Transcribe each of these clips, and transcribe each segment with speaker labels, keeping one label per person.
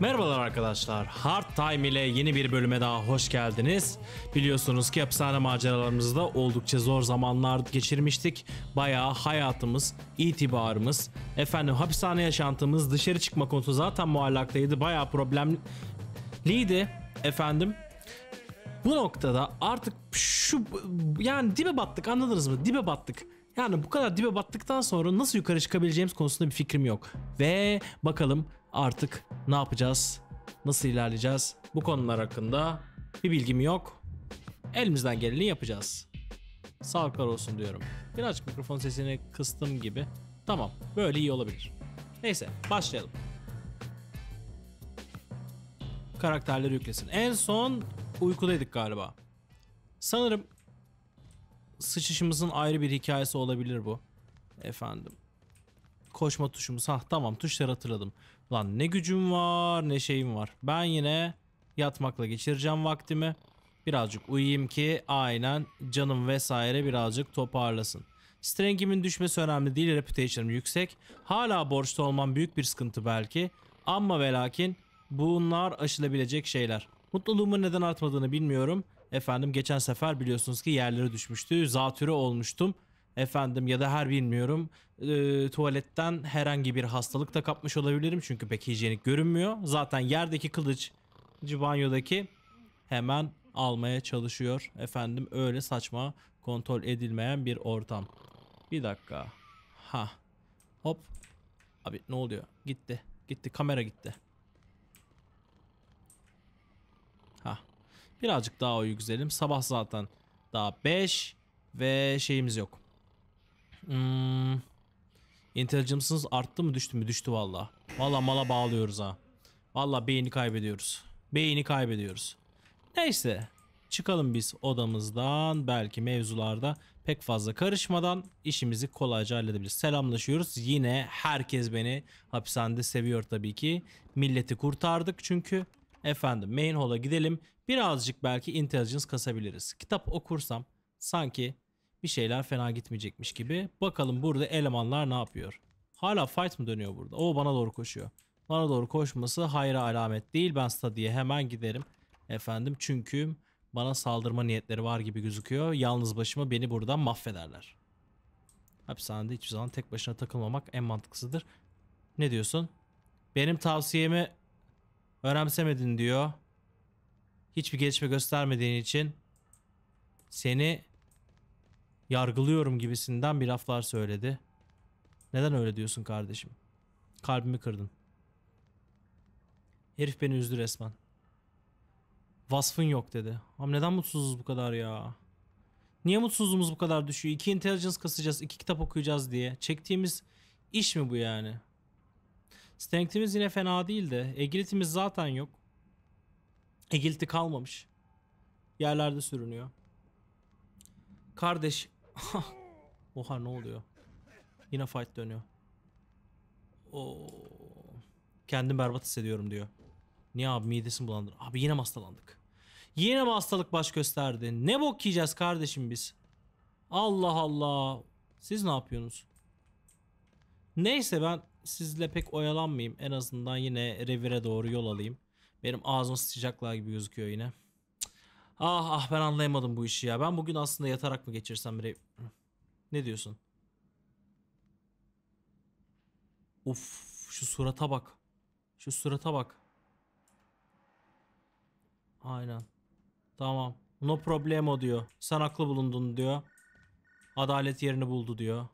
Speaker 1: Merhabalar arkadaşlar. Hard Time ile yeni bir bölüme daha hoş geldiniz. Biliyorsunuz ki hapishane maceralarımızda oldukça zor zamanlar geçirmiştik. Bayağı hayatımız, itibarımız, efendim hapishane yaşantımız, dışarı çıkma konusu zaten muallaktaydı. Bayağı problemliydi efendim. Bu noktada artık şu yani dibe battık anladınız mı? Dibe battık. Yani bu kadar dibe battıktan sonra nasıl yukarı çıkabileceğimiz konusunda bir fikrim yok. Ve bakalım artık ne yapacağız? Nasıl ilerleyeceğiz? Bu konular hakkında bir bilgim yok. Elimizden geleni yapacağız. Sağlıklar olsun diyorum. Birazcık mikrofon sesini kıstım gibi. Tamam böyle iyi olabilir. Neyse başlayalım. Karakterleri yüklesin. En son uykudaydık galiba. Sanırım sıçışımızın ayrı bir hikayesi olabilir bu. Efendim. Koşma tuşumuz. Ha tamam tuşları hatırladım. Lan ne gücüm var ne şeyim var. Ben yine yatmakla geçireceğim vaktimi. Birazcık uyuyayım ki aynen canım vesaire birazcık toparlasın. Strength'imin düşmesi önemli değil. Reputation'ım yüksek. Hala borçlu olmam büyük bir sıkıntı belki. Ama ve lakin bunlar aşılabilecek şeyler. Mutluluğumun neden artmadığını bilmiyorum. Efendim geçen sefer biliyorsunuz ki yerlere düşmüştü. Zatürre olmuştum. Efendim ya da her bilmiyorum. e, tuvaletten herhangi bir hastalık da kapmış olabilirim. Çünkü pek hijyenik görünmüyor. Zaten yerdeki kılıç banyodaki hemen almaya çalışıyor. Efendim öyle saçma kontrol edilmeyen bir ortam. Bir dakika. Ha. Hop. Abi ne oluyor? Gitti. Gitti. Kamera gitti. Ha. Birazcık daha oyu güzelim. Sabah zaten daha 5 ve şeyimiz yok. Hmm. Intelligence'ınız arttı mı düştü mü? Düştü valla. Valla mala bağlıyoruz ha. Valla beyni kaybediyoruz. Beyni kaybediyoruz. Neyse. Çıkalım biz odamızdan. Belki mevzularda pek fazla karışmadan işimizi kolayca halledebiliriz. Selamlaşıyoruz. Yine herkes beni hapishanede seviyor tabii ki. Milleti kurtardık çünkü. Efendim main hall'a gidelim. Birazcık belki intelligence kasabiliriz. Kitap okursam sanki bir şeyler fena gitmeyecekmiş gibi. Bakalım burada elemanlar ne yapıyor? Hala fight mı dönüyor burada? O bana doğru koşuyor. Bana doğru koşması hayra alamet değil. Ben stadyeye hemen giderim. Efendim çünkü bana saldırma niyetleri var gibi gözüküyor. Yalnız başıma beni buradan mahvederler. Hapishanede hiçbir zaman tek başına takılmamak en mantıklısıdır. Ne diyorsun? Benim tavsiyemi önemsemedin diyor. Hiçbir gelişme göstermediğin için seni yargılıyorum gibisinden bir laflar söyledi. Neden öyle diyorsun kardeşim? Kalbimi kırdın. Herif beni üzdü resmen. Vasfın yok dedi. Ama neden mutsuzuz bu kadar ya? Niye mutsuzluğumuz bu kadar düşüyor? İki intelligence kasacağız, iki kitap okuyacağız diye. Çektiğimiz iş mi bu yani? Strength'imiz yine fena değil de. Agility'miz zaten yok. Agility kalmamış. Yerlerde sürünüyor. Kardeş. Oha ne oluyor? Yine fight dönüyor. Oo. Kendim berbat hissediyorum diyor. Niye abi midesim bulandı? Abi yine mi hastalandık? Yine mi hastalık baş gösterdi? Ne bok yiyeceğiz kardeşim biz? Allah Allah. Siz ne yapıyorsunuz? Neyse ben sizle pek oyalanmayayım. En azından yine revire doğru yol alayım. Benim ağzım sıcaklar gibi gözüküyor yine. Ah ah ben anlayamadım bu işi ya. Ben bugün aslında yatarak mı geçirsem rev... Ne diyorsun? Uf şu surata bak. Şu surata bak. Aynen. Tamam. No problemo diyor. Sen haklı bulundun diyor. Adalet yerini buldu diyor.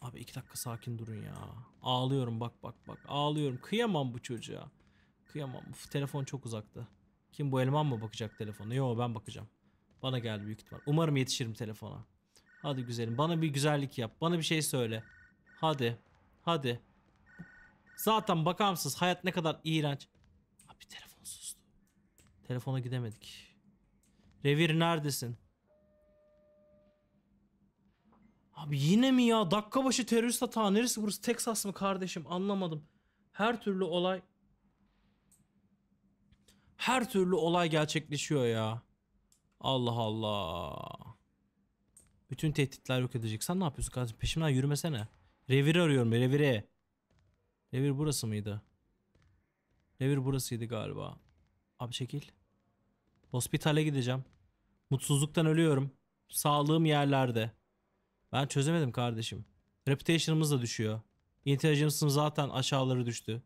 Speaker 1: Abi iki dakika sakin durun ya. Ağlıyorum bak bak bak. Ağlıyorum. Kıyamam bu çocuğa. Kıyamam. Uf, telefon çok uzakta. Kim bu eleman mı bakacak telefona? Yo ben bakacağım. Bana geldi büyük ihtimal. Umarım yetişirim telefona. Hadi güzelim. Bana bir güzellik yap. Bana bir şey söyle. Hadi. Hadi. Zaten bakar mısınız hayat ne kadar iğrenç. Abi telefon sustu. Telefona gidemedik. Revir neredesin? Abi yine mi ya? Dakika başı terörist hata. Neresi burası? Texas mı kardeşim? Anlamadım. Her türlü olay her türlü olay gerçekleşiyor ya. Allah Allah. Bütün tehditler yok edecek. Sen ne yapıyorsun kardeşim? Peşimden yürümesene. Reviri arıyorum. Revire. Revir burası mıydı? Revir burasıydı galiba. Abi çekil. Hospitale gideceğim. Mutsuzluktan ölüyorum. Sağlığım yerlerde. Ben çözemedim kardeşim. Reputation'ımız da düşüyor. Intelligence'ım zaten aşağıları düştü.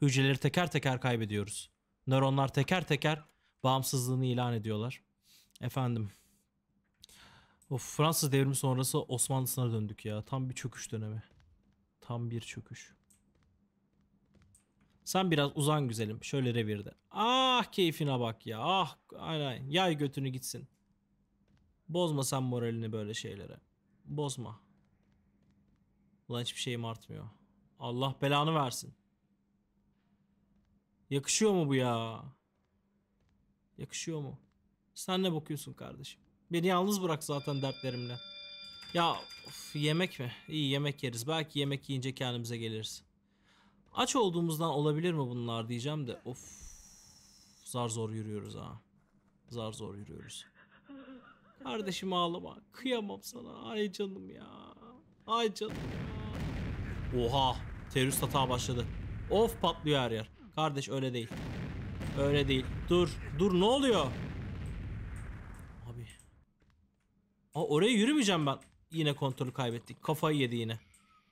Speaker 1: Hücreleri teker teker kaybediyoruz. Nöronlar teker teker bağımsızlığını ilan ediyorlar. Efendim. Of Fransız devrimi sonrası Osmanlısına döndük ya. Tam bir çöküş dönemi. Tam bir çöküş. Sen biraz uzan güzelim. Şöyle revirde. Ah keyfine bak ya. Ah aynen. Yay götünü gitsin. Bozma sen moralini böyle şeylere. Bozma. Ulan hiçbir şeyim artmıyor. Allah belanı versin. Yakışıyor mu bu ya? Yakışıyor mu? Sen ne bakıyorsun kardeşim? Beni yalnız bırak zaten dertlerimle. Ya of, yemek mi? İyi yemek yeriz. Belki yemek yiyince kendimize geliriz. Aç olduğumuzdan olabilir mi bunlar diyeceğim de of zar zor yürüyoruz ha. Zar zor yürüyoruz. Kardeşim ağlama. Kıyamam sana. Ay canım ya. Ay canım ya. Oha. Terörist hata başladı. Of patlıyor her yer. Kardeş öyle değil. Öyle değil. Dur. Dur ne oluyor? Abi. Aa, oraya yürümeyeceğim ben. Yine kontrolü kaybettik. Kafayı yedi yine.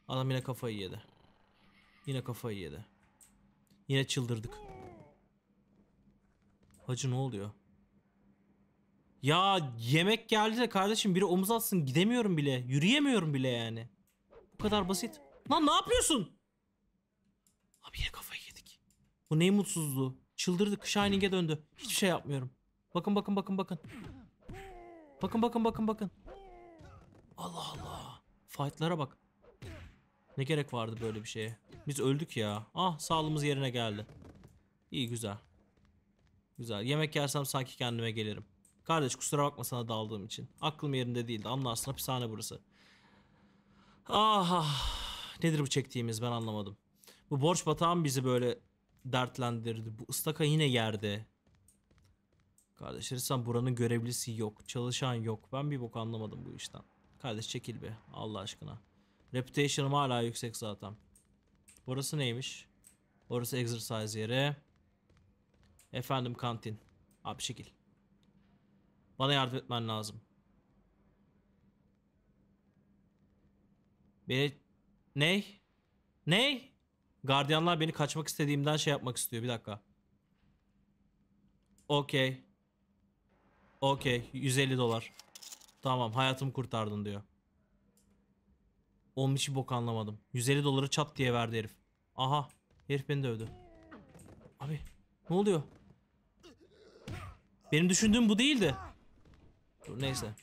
Speaker 1: Adam yine kafayı yedi. Yine kafayı yedi. Yine çıldırdık. Hacı ne oluyor? Ya yemek geldi de kardeşim biri omuz atsın gidemiyorum bile. Yürüyemiyorum bile yani. Bu kadar basit. Lan ne yapıyorsun? Abi yine yedik. Bu neyin mutsuzluğu? Çıldırdık. Shining'e döndü. Hiçbir şey yapmıyorum. Bakın bakın bakın bakın. Bakın bakın bakın bakın. Allah Allah. Fight'lara bak. Ne gerek vardı böyle bir şeye? Biz öldük ya. Ah sağlığımız yerine geldi. İyi güzel. Güzel. Yemek yersem sanki kendime gelirim. Kardeş kusura bakma sana daldığım için. Aklım yerinde değildi. Anlarsın hapishane burası. Ah, ah. Nedir bu çektiğimiz ben anlamadım. Bu borç batağım bizi böyle dertlendirdi. Bu ıstaka yine yerde. Kardeş sen buranın görevlisi yok. Çalışan yok. Ben bir bok anlamadım bu işten. Kardeş çekil be Allah aşkına. Reputation'ım hala yüksek zaten. Burası neymiş? Orası exercise yeri. Efendim kantin. Abi şekil. Bana yardım etmen lazım. Beni... Ney? Ney? Gardiyanlar beni kaçmak istediğimden şey yapmak istiyor. Bir dakika. Okey. Okey. 150 dolar. Tamam hayatımı kurtardın diyor. Onun için bok anlamadım. 150 doları çat diye verdi herif. Aha. Herif beni dövdü. Abi ne oluyor? Benim düşündüğüm bu değildi. Dur neyse.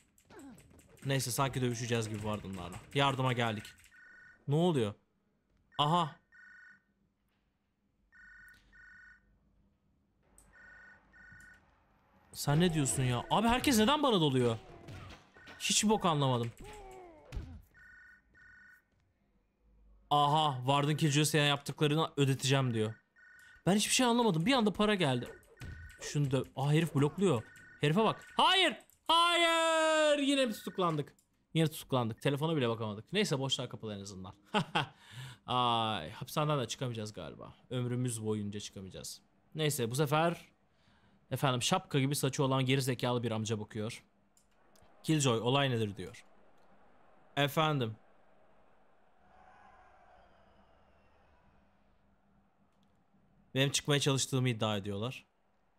Speaker 1: Neyse sanki dövüşeceğiz gibi vardı onlarla. Yardıma geldik. Ne oluyor? Aha. Sen ne diyorsun ya? Abi herkes neden bana doluyor? Hiç bok anlamadım. Aha Vardın Killjoys'a yaptıklarını ödeteceğim diyor. Ben hiçbir şey anlamadım. Bir anda para geldi. Şunu da... Aa herif blokluyor. Herife bak. Hayır. Hayır. Yine tutuklandık. Yine tutuklandık. Telefona bile bakamadık. Neyse boşlar kapalı en azından. Ay hapishaneden de çıkamayacağız galiba. Ömrümüz boyunca çıkamayacağız. Neyse bu sefer efendim şapka gibi saçı olan geri zekalı bir amca bakıyor. Killjoy olay nedir diyor. Efendim Benim çıkmaya çalıştığımı iddia ediyorlar.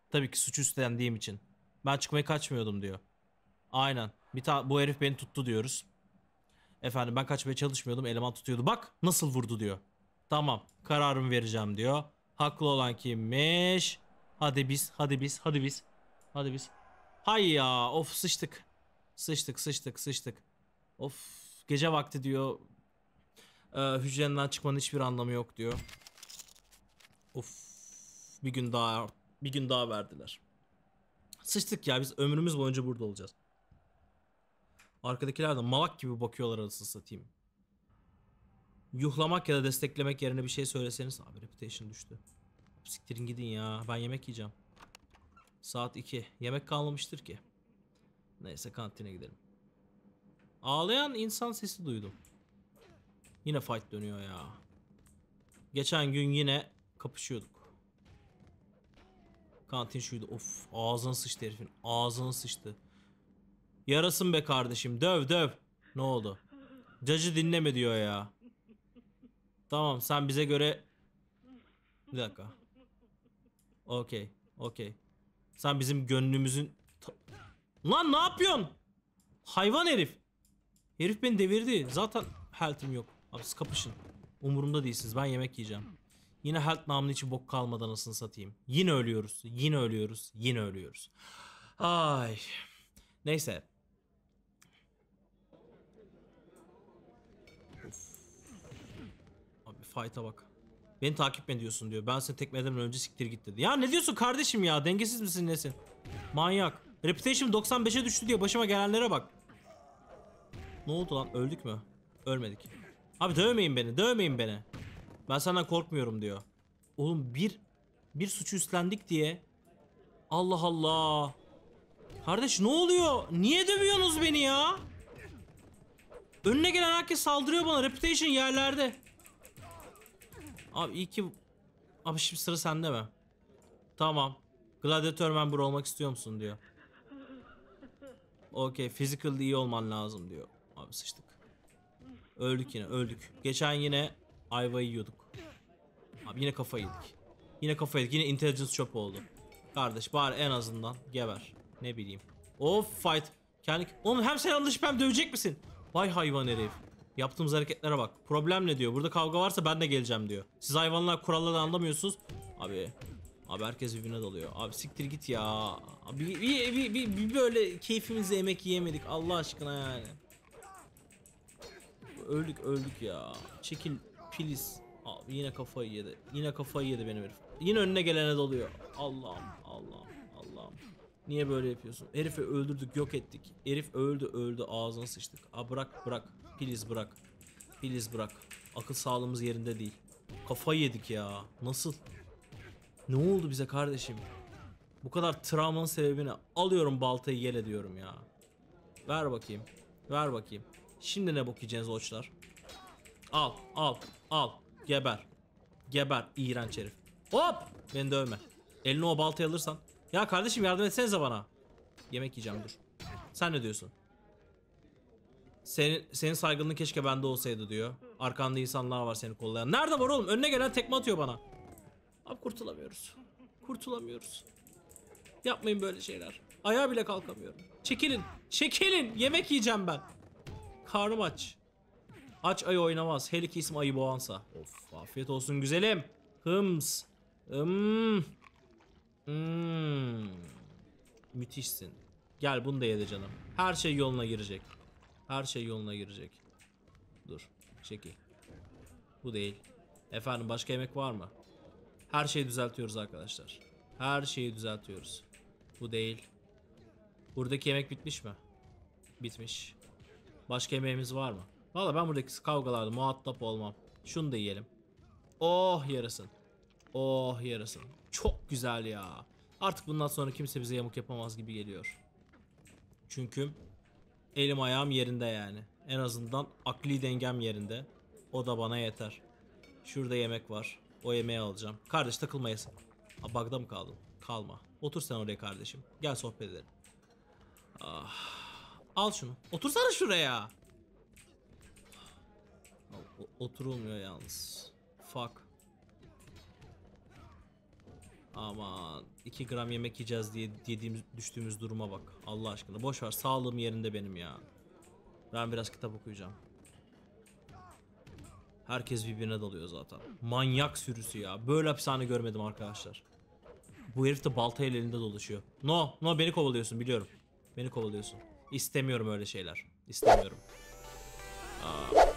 Speaker 1: Tabii ki suç üstlendiğim için. Ben çıkmaya kaçmıyordum diyor. Aynen. Bir ta bu herif beni tuttu diyoruz. Efendim ben kaçmaya çalışmıyordum. Eleman tutuyordu. Bak nasıl vurdu diyor. Tamam. Kararımı vereceğim diyor. Haklı olan kimmiş? Hadi biz, hadi biz, hadi biz. Hadi biz. Hay ya, of sıçtık. Sıçtık, sıçtık, sıçtık. Of gece vakti diyor. E, hücrenden çıkmanın hiçbir anlamı yok diyor. Of bir gün daha bir gün daha verdiler. Sıçtık ya biz ömrümüz boyunca burada olacağız. Arkadakiler de malak gibi bakıyorlar arasını satayım. Yuhlamak ya da desteklemek yerine bir şey söyleseniz abi reputation düştü. Siktirin gidin ya ben yemek yiyeceğim. Saat 2. Yemek kalmamıştır ki. Neyse kantine gidelim. Ağlayan insan sesi duydum. Yine fight dönüyor ya. Geçen gün yine kapışıyorduk. Kantin şuydu. Of ağzına sıçtı herifin. Ağzına sıçtı. Yarasın be kardeşim. Döv döv. Ne oldu? Cacı dinleme diyor ya. Tamam sen bize göre... Bir dakika. Okey. Okey. Sen bizim gönlümüzün... Lan ne yapıyorsun? Hayvan herif. Herif beni devirdi. Zaten health'im yok. Abi siz kapışın. Umurumda değilsiniz. Ben yemek yiyeceğim. Yine health namını için bok kalmadan anasını satayım. Yine ölüyoruz. Yine ölüyoruz. Yine ölüyoruz. Ay. Neyse. Abi fight'a bak. Beni takip mi ediyorsun diyor. Ben seni tekmeden önce siktir git dedi. Ya ne diyorsun kardeşim ya? Dengesiz misin nesin? Manyak. Reputation 95'e düştü diye başıma gelenlere bak. Ne oldu lan? Öldük mü? Ölmedik. Abi dövmeyin beni. Dövmeyin beni. Ben senden korkmuyorum diyor. Oğlum bir bir suçu üstlendik diye. Allah Allah. Kardeş ne oluyor? Niye dövüyorsunuz beni ya? Önüne gelen herkes saldırıyor bana. Reputation yerlerde. Abi iyi ki... Abi şimdi sıra sende mi? Tamam. Gladiator member olmak istiyor musun diyor. Okey. Physical'da iyi olman lazım diyor. Abi sıçtık. Öldük yine öldük. Geçen yine ayva yiyorduk. Abi yine kafa yedik. Yine kafa yedik. Yine intelligence çöp oldu. Kardeş bari en azından geber. Ne bileyim. Of fight. Kendi... Oğlum hem sen anlaşıp hem dövecek misin? Vay hayvan herif. Yaptığımız hareketlere bak. Problem ne diyor? Burada kavga varsa ben de geleceğim diyor. Siz hayvanlar kuralları anlamıyorsunuz. Abi Abi herkes birbirine dalıyor. Abi siktir git ya. Abi bir, bir, bir, bir, böyle keyfimizle yemek yiyemedik Allah aşkına yani. Öldük öldük ya. Çekil please. Abi yine kafayı yedi. Yine kafayı yedi benim herif. Yine önüne gelene dalıyor. Allah'ım Allah'ım Allah'ım. Niye böyle yapıyorsun? Herifi öldürdük yok ettik. Herif öldü öldü ağzına sıçtık. Aa bırak bırak. Please bırak. Please bırak. Akıl sağlığımız yerinde değil. Kafayı yedik ya. Nasıl? Ne oldu bize kardeşim? Bu kadar travmanın sebebini alıyorum baltayı yel ediyorum ya. Ver bakayım. Ver bakayım. Şimdi ne yiyeceğiz oçlar? Al al al. Geber. Geber iğrenç herif. Hop! Beni dövme. Eline o baltayı alırsan. Ya kardeşim yardım etsenize bana. Yemek yiyeceğim dur. Sen ne diyorsun? Senin, senin saygınlığın keşke bende olsaydı diyor. Arkanda insanlar var seni kollayan. Nerede var oğlum? Önüne gelen tekme atıyor bana. Abi kurtulamıyoruz. Kurtulamıyoruz. Yapmayın böyle şeyler. Ayağa bile kalkamıyorum. Çekilin. Çekilin. Yemek yiyeceğim ben. Karnım aç. Aç ayı oynamaz. Her iki isim ayı boğansa. Of afiyet olsun güzelim. Hıms. Hım. Hmm. Müthişsin. Gel bunu da yedi canım. Her şey yoluna girecek. Her şey yoluna girecek. Dur. Çekil. Bu değil. Efendim başka yemek var mı? Her şeyi düzeltiyoruz arkadaşlar. Her şeyi düzeltiyoruz. Bu değil. Buradaki yemek bitmiş mi? Bitmiş. Başka yemeğimiz var mı? Valla ben buradaki kavgalarda muhatap olmam. Şunu da yiyelim. Oh yarasın. Oh yarasın. Çok güzel ya. Artık bundan sonra kimse bize yamuk yapamaz gibi geliyor. Çünkü elim ayağım yerinde yani. En azından akli dengem yerinde. O da bana yeter. Şurada yemek var. O yemeği alacağım. Kardeş takılmayasın. Ha, bug'da mı kaldın? Kalma. Otur sen oraya kardeşim. Gel sohbet edelim. Ah. Al şunu. Otursana şuraya. Oturulmuyor yalnız. Fuck. Aman 2 gram yemek yiyeceğiz diye yediğimiz düştüğümüz duruma bak. Allah aşkına. Boş ver. Sağlığım yerinde benim ya. Ben biraz kitap okuyacağım. Herkes birbirine dalıyor zaten. Manyak sürüsü ya. Böyle hapishane görmedim arkadaşlar. Bu herif de baltayla elinde dolaşıyor. No, no beni kovalıyorsun biliyorum. Beni kovalıyorsun. İstemiyorum öyle şeyler. İstemiyorum. Aa.